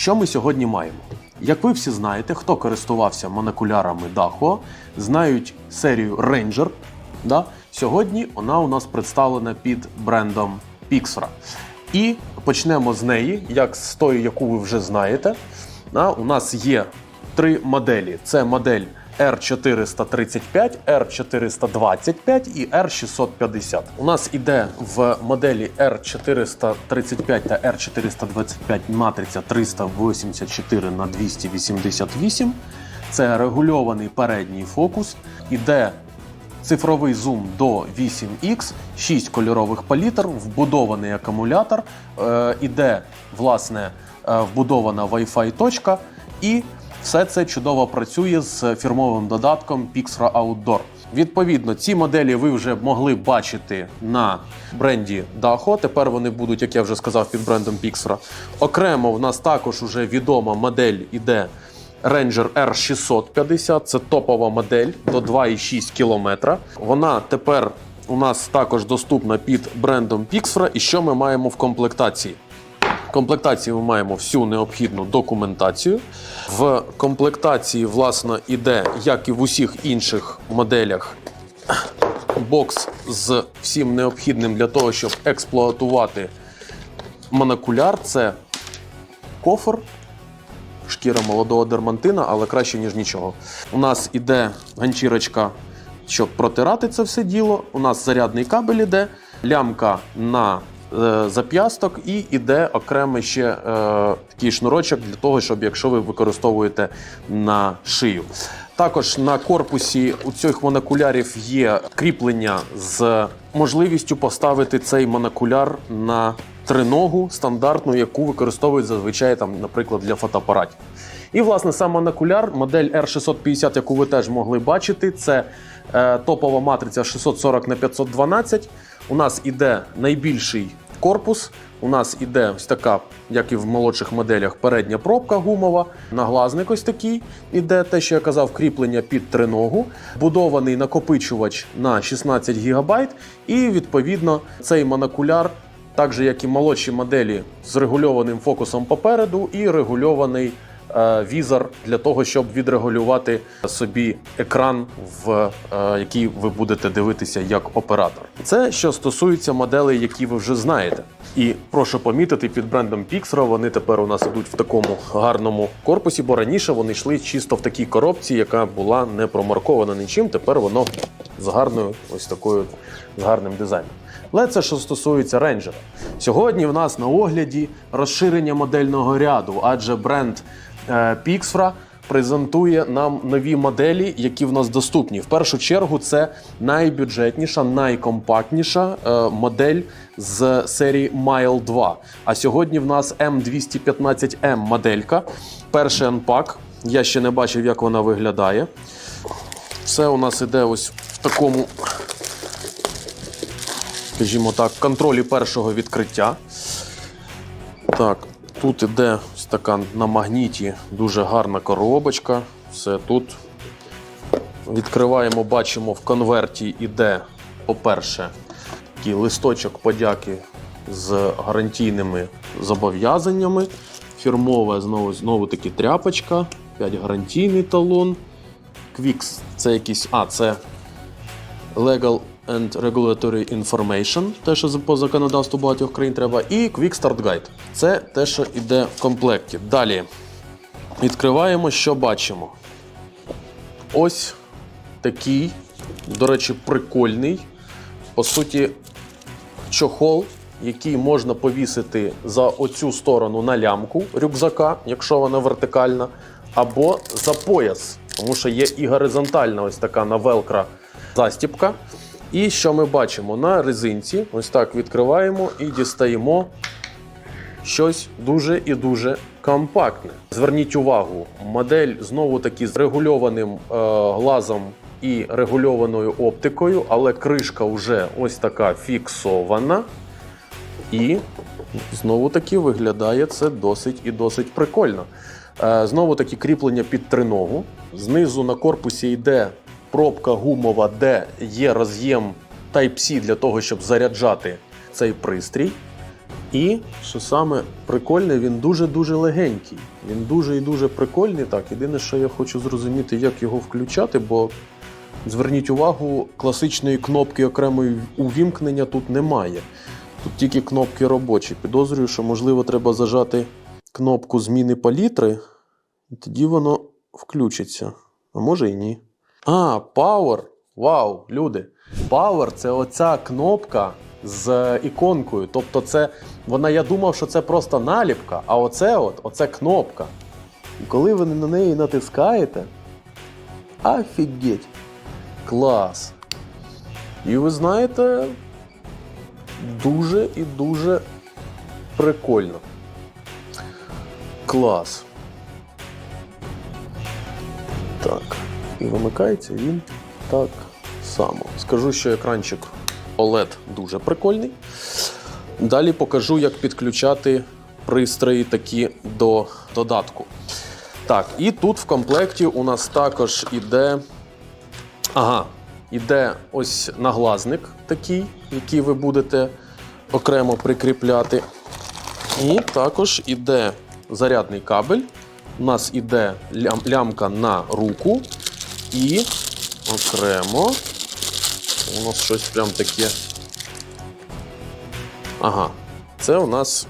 Що ми сьогодні маємо? Як ви всі знаєте, хто користувався монокулярами Daho, знають серію Ranger. Да? Сьогодні вона у нас представлена під брендом Pixra. І почнемо з неї, як з тої, яку ви вже знаєте. Да? У нас є три моделі: це модель R435, R425 і R650. У нас іде в моделі R435 та R425 матриця 384 на 288. Це регульований передній фокус. Іде цифровий зум до 8X, 6 кольорових палітр, вбудований акумулятор, е, іде власне е, вбудована Wi-Fi точка і все це чудово працює з фірмовим додатком Pixra Outdoor. Відповідно, ці моделі ви вже могли бачити на бренді Daho. Тепер вони будуть, як я вже сказав, під брендом Pixra. Окремо в нас також уже відома модель іде Ranger R650. Це топова модель до 2,6 км. Вона тепер у нас також доступна під брендом Pixra. І що ми маємо в комплектації? Комплектації ми маємо всю необхідну документацію. В комплектації, власне, іде, як і в усіх інших моделях, бокс з всім необхідним для того, щоб експлуатувати монокуляр. Це кофр, шкіра молодого дермантина, але краще, ніж нічого. У нас іде ганчірочка, щоб протирати це все діло. У нас зарядний кабель іде, лямка на зап'ясток і іде окремий ще е, такий шнурочок для того, щоб якщо ви використовуєте на шию. Також на корпусі у цих монокулярів є кріплення з можливістю поставити цей монокуляр на триногу стандартну, яку використовують зазвичай там, наприклад, для фотоапаратів. І власне сам монокуляр, модель R650, яку ви теж могли бачити, це е, топова матриця 640 на 512. У нас іде найбільший корпус. У нас іде ось така, як і в молодших моделях, передня пробка гумова, наглазник ось такий. Іде те, що я казав, кріплення під триногу, будований накопичувач на 16 ГБ, і відповідно цей монокуляр, так же як і молодші моделі, з регульованим фокусом попереду і регульований візор для того, щоб відрегулювати собі екран, в е, який ви будете дивитися як оператор. Це що стосується моделей, які ви вже знаєте. І прошу помітити, під брендом Pixra вони тепер у нас ідуть в такому гарному корпусі, бо раніше вони йшли чисто в такій коробці, яка була не промаркована нічим. Тепер воно з гарною, ось такою з гарним дизайном. Але це що стосується рейнджера. Сьогодні в нас на огляді розширення модельного ряду, адже бренд е, Pixfra презентує нам нові моделі, які в нас доступні. В першу чергу це найбюджетніша, найкомпактніша е, модель з серії Mile 2. А сьогодні в нас M215M моделька. Перший анпак. Я ще не бачив, як вона виглядає. Все у нас іде ось в такому скажімо так, контролі першого відкриття. Так, тут іде така на магніті дуже гарна коробочка. Все тут. Відкриваємо, бачимо, в конверті іде, по-перше, такий листочок подяки з гарантійними зобов'язаннями. Фірмова знову знову таки тряпочка, 5 гарантійний талон. Quicks це якийсь. А, це Legal and Regulatory Information, те, що по законодавству багатьох країн треба, і Quick Start Guide. Це те, що йде в комплекті. Далі відкриваємо, що бачимо. Ось такий, до речі, прикольний. По суті, чохол, який можна повісити за оцю сторону на лямку рюкзака, якщо вона вертикальна, або за пояс, тому що є і горизонтальна ось така на велкра застіпка. І що ми бачимо? На резинці, ось так відкриваємо і дістаємо щось дуже і дуже компактне. Зверніть увагу, модель знову таки з регульованим е, глазом і регульованою оптикою, але кришка вже ось така фіксована. І знову таки виглядає це досить і досить прикольно. Е, Знову таки кріплення під триногу. Знизу на корпусі йде пробка гумова, де є роз'єм Type-C для того, щоб заряджати цей пристрій. І що саме прикольне, він дуже-дуже легенький. Він дуже і дуже прикольний. Так, єдине, що я хочу зрозуміти, як його включати, бо зверніть увагу, класичної кнопки окремої увімкнення тут немає. Тут тільки кнопки робочі. Підозрюю, що можливо треба зажати кнопку зміни палітри, і тоді воно включиться. А може і ні. А, Power. Вау, люди. Power це оця кнопка з іконкою. Тобто, це вона, я думав, що це просто наліпка, а оце от, оце кнопка. І коли ви на неї натискаєте. Офігеть! Клас! І ви знаєте, дуже і дуже прикольно. Клас. Так. І вимикається він так само. Скажу, що екранчик OLED дуже прикольний. Далі покажу, як підключати пристрої такі до додатку. Так, і тут в комплекті у нас також іде. Ага, іде ось наглазник такий, який ви будете окремо прикріпляти. І також іде зарядний кабель. У нас іде лям- лямка на руку. І окремо. У нас щось прям таке. Ага. Це у нас,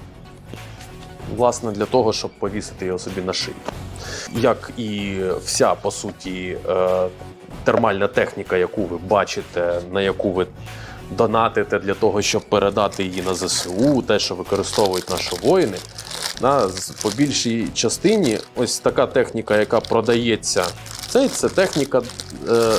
власне, для того, щоб повісити його собі на шию. Як і вся, по суті, е, термальна техніка, яку ви бачите, на яку ви донатите для того, щоб передати її на ЗСУ, те, що використовують наші воїни. По більшій частині ось така техніка, яка продається, це, це техніка е,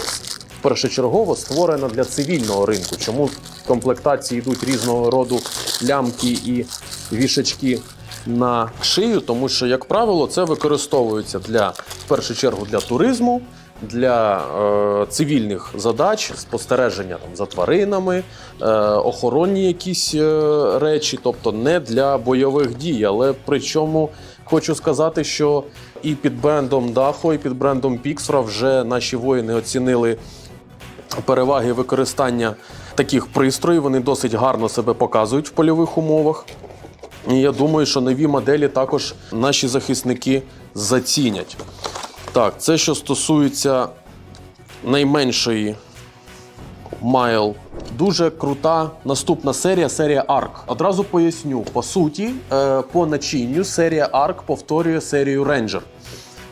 першочергово створена для цивільного ринку. Чому в комплектації йдуть різного роду лямки і вішачки на шию? Тому що, як правило, це використовується для в першу чергу для туризму. Для е, цивільних задач спостереження там за тваринами, е, охоронні якісь е, речі, тобто не для бойових дій. Але причому хочу сказати, що і під брендом Дахо, і під брендом Піксфра вже наші воїни оцінили переваги використання таких пристроїв. Вони досить гарно себе показують в польових умовах. І я думаю, що нові моделі також наші захисники зацінять. Так, це що стосується найменшої Майл. Дуже крута наступна серія серія ARC. Одразу поясню. По суті, е, по начинню серія ARC повторює серію Ranger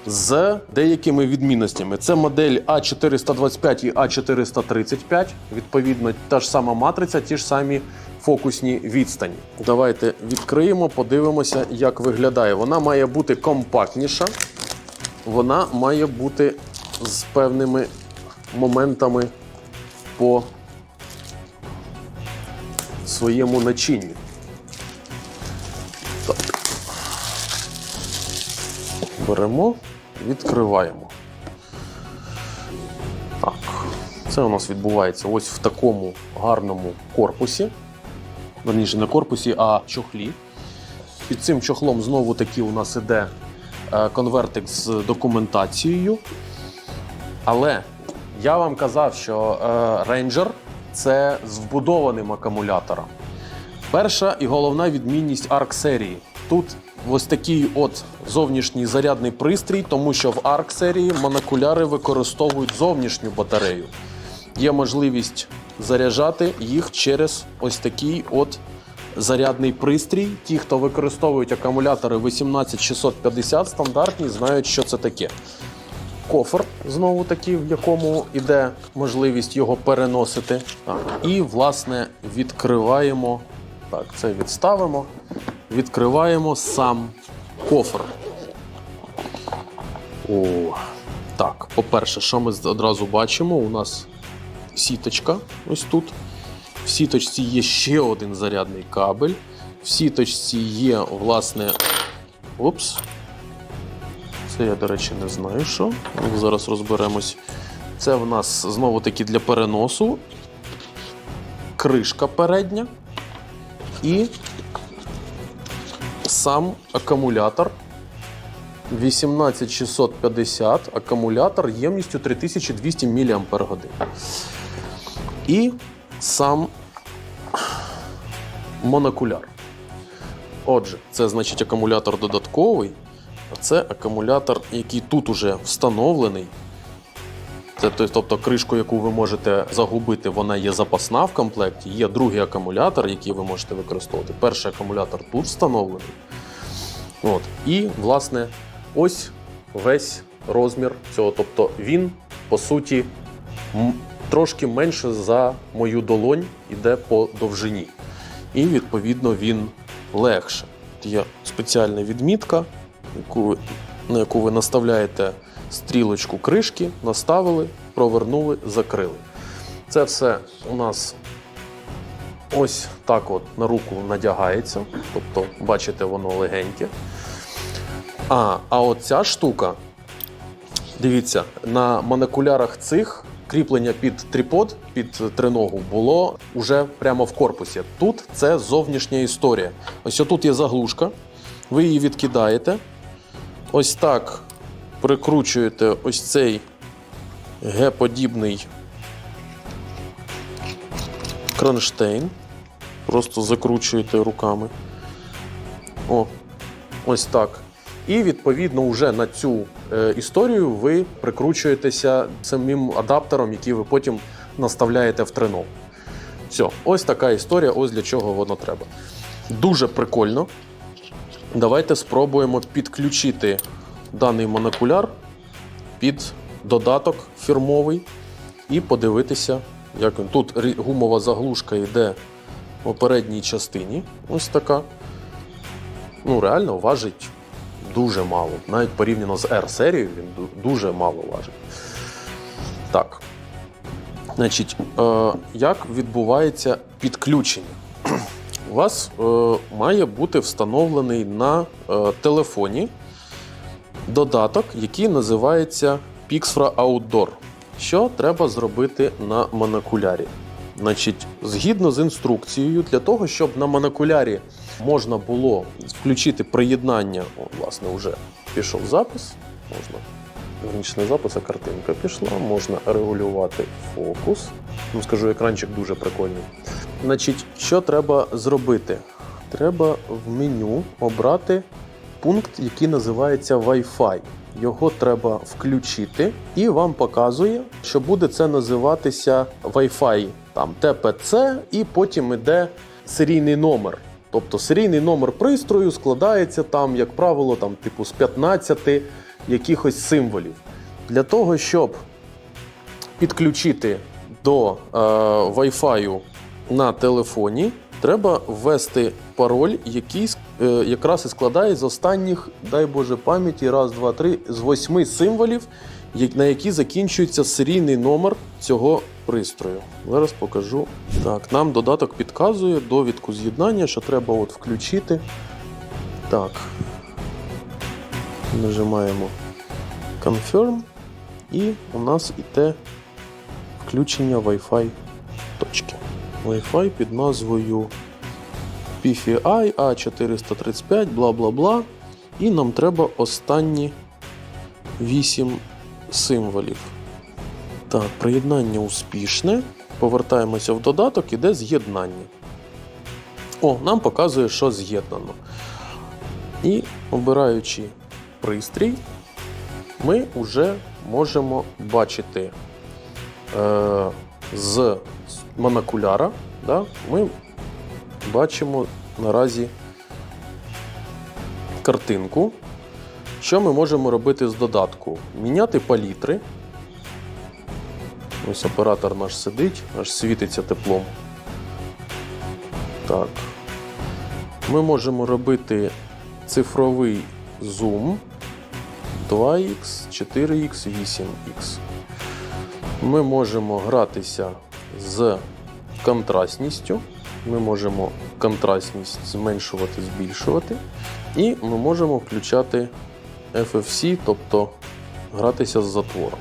з деякими відмінностями. Це модель А425 і А435. Відповідно, та ж сама матриця, ті ж самі фокусні відстані. Давайте відкриємо, подивимося, як виглядає. Вона має бути компактніша. Вона має бути з певними моментами по своєму начинню. Беремо, відкриваємо. Так. Це у нас відбувається ось в такому гарному корпусі. Верніше, не корпусі, а чохлі. Під цим чохлом знову таки у нас іде е, конвертик з документацією. Але я вам казав, що е, Ranger це з вбудованим акумулятором. Перша і головна відмінність ARC серії. Тут ось такий от зовнішній зарядний пристрій, тому що в ARC серії монокуляри використовують зовнішню батарею. Є можливість заряджати їх через ось такий от зарядний пристрій. Ті, хто використовують акумулятори 18650 стандартні, знають, що це таке кофр, знову таки, в якому йде можливість його переносити. Так. І, власне, відкриваємо. Так, це відставимо. Відкриваємо сам кофр. О, так, по-перше, що ми одразу бачимо? У нас сіточка ось тут. В сіточці є ще один зарядний кабель. В сіточці є, власне, опс, це я, до речі, не знаю, що. Зараз розберемось. Це в нас знову таки для переносу. Кришка передня. І сам акумулятор 18650 акумулятор ємністю 3200 мАч. І сам монокуляр. Отже, це значить акумулятор додатковий, а це акумулятор, який тут уже встановлений. Тобто кришку, яку ви можете загубити, вона є запасна в комплекті. Є другий акумулятор, який ви можете використовувати. Перший акумулятор тут встановлений. От. І, власне, ось весь розмір цього. Тобто він, по суті, трошки менше за мою долонь іде по довжині. І, відповідно, він легше. Є спеціальна відмітка, яку ви, на яку ви наставляєте стрілочку кришки, наставили, провернули, закрили. Це все у нас ось так от на руку надягається. Тобто, бачите, воно легеньке. А, а от штука, дивіться, на монокулярах цих кріплення під трипод, під триногу було уже прямо в корпусі. Тут це зовнішня історія. Ось тут є заглушка, ви її відкидаєте. Ось так прикручуєте ось цей Г-подібний кронштейн. Просто закручуєте руками. О, ось так. І відповідно вже на цю е, історію ви прикручуєтеся самим адаптером, який ви потім наставляєте в треног. Все, ось така історія, ось для чого воно треба. Дуже прикольно. Давайте спробуємо підключити даний монокуляр під додаток фірмовий і подивитися, як він. Тут гумова заглушка йде у передній частині. Ось така. Ну, реально важить дуже мало. Навіть порівняно з R-серією він дуже мало важить. Так. Значить, е, як відбувається підключення? У вас е, має бути встановлений на е, телефоні додаток, який називається Pixfra Outdoor. Що треба зробити на монокулярі? Значить, згідно з інструкцією, для того, щоб на монокулярі можна було включити приєднання, о, власне, вже пішов запис, можна. Верніше запис, а картинка пішла, можна регулювати фокус. Ну, скажу, екранчик дуже прикольний. Значить, що треба зробити? Треба в меню обрати пункт, який називається Wi-Fi. Його треба включити, і вам показує, що буде це називатися Wi-Fi там TPC, і потім іде серійний номер. Тобто серійний номер пристрою складається там, як правило, там, типу з 15 якихось символів. Для того, щоб підключити до е, Wi-Fi на телефоні, треба ввести пароль, який е, якраз і складає з останніх, дай Боже пам'яті, раз, два, три, з восьми символів, на які закінчується серійний номер цього пристрою. Зараз покажу. Так, нам додаток підказує довідку з'єднання, що треба от включити. Так. Нажимаємо Confirm. І у нас іде включення Wi-Fi точки. Wi-Fi під назвою PFI A435, бла бла бла. І нам треба останні 8 символів. Так, приєднання успішне. Повертаємося в додаток, іде з'єднання. О, нам показує, що з'єднано. І обираючи пристрій, ми вже можемо бачити е, з монокуляра, да, ми бачимо наразі картинку. Що ми можемо робити з додатку? Міняти палітри. Ось оператор наш сидить, аж світиться теплом. Так. Ми можемо робити цифровий зум 2х, 4х, 8х. Ми можемо гратися з контрастністю. Ми можемо контрастність зменшувати, збільшувати. І ми можемо включати FFC, тобто гратися з затвором.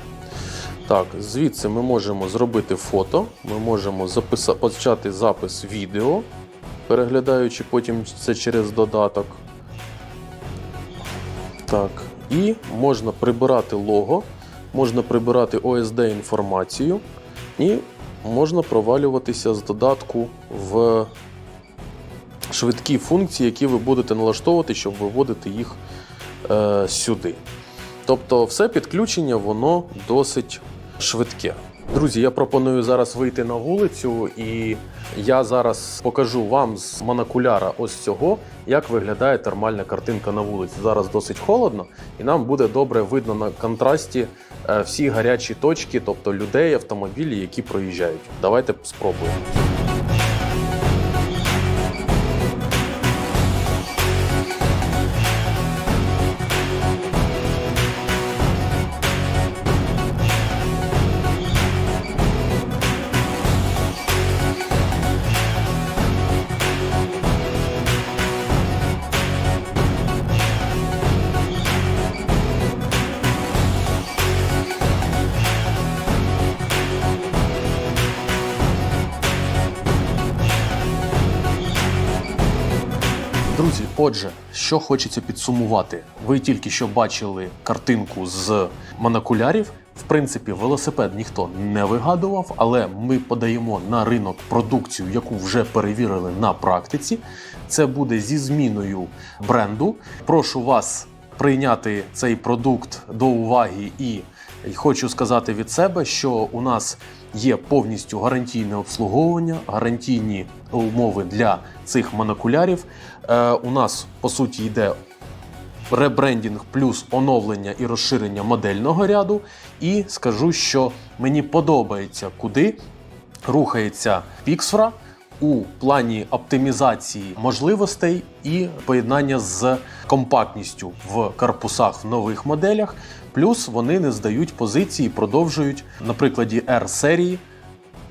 Так, звідси ми можемо зробити фото, ми можемо записа... почати запис відео, переглядаючи потім це через додаток. Так, і можна прибирати лого, можна прибирати OSD інформацію, і можна провалюватися з додатку в швидкі функції, які ви будете налаштовувати, щоб виводити їх е, сюди. Тобто, все підключення воно досить швидке. Друзі, я пропоную зараз вийти на вулицю, і я зараз покажу вам з монокуляра ось цього, як виглядає термальна картинка на вулиці. Зараз досить холодно, і нам буде добре видно на контрасті всі гарячі точки, тобто людей, автомобілі, які проїжджають. Давайте спробуємо. Отже, що хочеться підсумувати. Ви тільки що бачили картинку з монокулярів. В принципі, велосипед ніхто не вигадував, але ми подаємо на ринок продукцію, яку вже перевірили на практиці. Це буде зі зміною бренду. Прошу вас прийняти цей продукт до уваги і хочу сказати від себе, що у нас є повністю гарантійне обслуговування, гарантійні умови для цих монокулярів. Е, у нас по суті йде ребрендінг плюс оновлення і розширення модельного ряду. І скажу, що мені подобається, куди рухається Pixfra у плані оптимізації можливостей і поєднання з компактністю в корпусах в нових моделях. Плюс вони не здають позиції, продовжують на прикладі R серії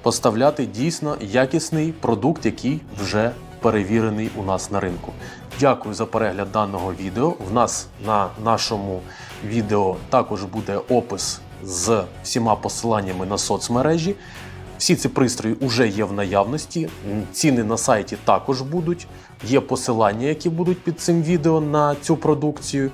поставляти дійсно якісний продукт, який вже перевірений у нас на ринку. Дякую за перегляд даного відео. В нас на нашому відео також буде опис з всіма посиланнями на соцмережі. Всі ці пристрої вже є в наявності. Ціни на сайті також будуть. Є посилання, які будуть під цим відео на цю продукцію.